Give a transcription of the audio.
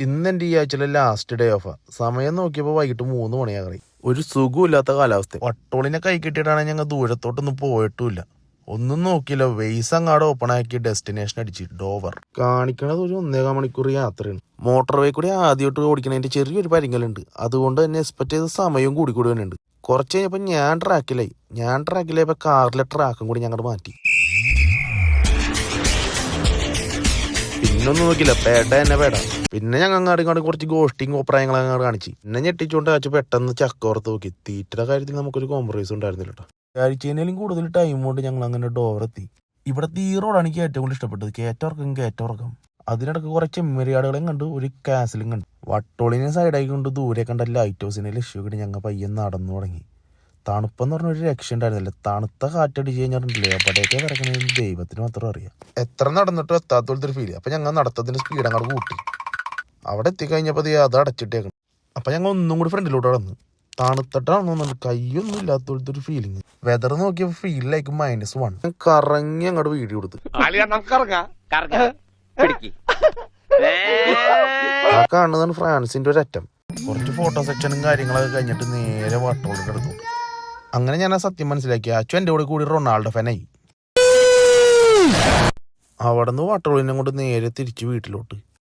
ഇന്ന് എന്റെ ഈ ആഴ്ചയിലെ ലാസ്റ്റ് ഡേ ഓഫ് സമയം നോക്കിയപ്പോൾ വൈകിട്ട് മൂന്ന് മണിയാകറി ഒരു സുഖമില്ലാത്ത കാലാവസ്ഥ വട്ടോളിനെ കൈ കിട്ടിയിട്ടാണ് ഞങ്ങൾ ദൂരത്തോട്ടൊന്നും പോയിട്ടുമില്ല. ഒന്നും നോക്കിയില്ല. വെയ്സ് അങ്ങാട് ഓപ്പൺ ആക്കി ഡെസ്റ്റിനേഷൻ അടിച്ച്. ഡോവർ. കാണിക്കണത് ഒരു ഒന്നേകാൽ മണിക്കൂർ യാത്രയാണ്. മോട്ടോർ വേ കൂടി ആദ്യമായിട്ട് ഓടിക്കണതിന്റെ ചെറിയൊരു പരിങ്ങലുണ്ട്. അതുകൊണ്ട് തന്നെ എക്സ്പെക്ട് ചെയ്ത സമയവും കൂടി കൂടി വരുന്നുണ്ട് കുറച്ച് കഴിഞ്ഞപ്പോൾ ഞാൻ ട്രാക്കിലായി ഞാൻ ട്രാക്കിലായപ്പോൾ കാറിലെ ട്രാക്കും കൂടി ഞങ്ങൾ മാറ്റി. പിന്നൊന്നും നോക്കില്ല പേട്ട തന്നെ പേട പിന്നെ ഞങ്ങൾ അങ്ങാടും ഇങ്ങോട്ട് കുറച്ച് ഗോഷ്ടിങ് അഭിപ്രായങ്ങൾ അങ്ങോട്ട് കാണിച്ചു. പിന്നെ ഞെട്ടിച്ചുകൊണ്ട് വെച്ച് പെട്ടെന്ന് ചക്കോർത്ത് നോക്കി. തീറ്റയുടെ കാര്യത്തിൽ നമുക്കൊരു കോംപ്രമൈസ് ഉണ്ടായിരുന്നില്ല കേട്ടോ കൂടുതൽ ടൈം കൊണ്ട് ഞങ്ങൾ അങ്ങനെ ഡോർ എത്തി. ഇവിടുത്തെ ഈ എനിക്ക് ഏറ്റവും കൂടുതൽ ഇഷ്ടപ്പെട്ടത്. കയറ്റവർക്കും കയറ്റവർക്കും അതിനിടക്ക് കുറച്ച് ചെമ്മരിയാടുകളെയും കണ്ടു ഒരു കാസിലും കണ്ടു. വട്ടോളിനെ സൈഡായി കൊണ്ട് ദൂരെ കണ്ട ലൈറ്റ് ഹൗസിനെ ലക്ഷ്യം കിട്ടി ഞങ്ങൾ പയ്യെ നടന്നു തുടങ്ങി. തണുപ്പെന്ന് പറഞ്ഞ ഒരു രക്ഷ ഉണ്ടായിരുന്നില്ല തണുത്ത കാറ്റടിച്ച് കഴിഞ്ഞിട്ടുണ്ടല്ലേ? എവിടെയൊക്കെ കിടക്കണേന്ന് ദൈവത്തിന് മാത്രം അറിയാം. എത്ര നടന്നിട്ടും എത്താത്ത പോലത്തെ ഒരു ഫീൽ അപ്പൊ ഞങ്ങൾ നടത്തതിന്റെ സ്പീഡ് അങ്ങോട്ട് കൂട്ടി. അവിടെ എത്തിക്കഴിഞ്ഞപ്പോ അത് അടച്ചിട്ടേക്കണം. അപ്പൊ ഞങ്ങൾ ഒന്നും കൂടി ഫ്രണ്ടിലോട്ട് നടന്നു. തണുത്തിട്ടാണെന്ന് തോന്നുന്നുണ്ട് കയ്യൊന്നും ഇല്ലാത്ത പോലത്തെ ഒരു ഫീലിംഗ് വെതർ നോക്കിയപ്പോ ഫീലിലേക്ക് മൈനസ് വൺ കറങ്ങി അങ്ങോട്ട് വീഡിയോ കൊടുത്തു. ആ കാണുന്നതാണ് ഫ്രാൻസിന്റെ ഒരു അറ്റം കുറച്ച് ഫോട്ടോ സെക്ഷനും കാര്യങ്ങളൊക്കെ കഴിഞ്ഞിട്ട് നേരെ വാട്ടോളിൽ കിടക്കും. അങ്ങനെ ഞാൻ ആ സത്യം മനസ്സിലാക്കി അച്ഛൻ എന്റെ കൂടെ കൂടി റൊണാൾഡോ ഫാനായി അവിടെ നിന്ന് വാട്ടോളിനെ കൊണ്ട് നേരെ തിരിച്ച് വീട്ടിലോട്ട്.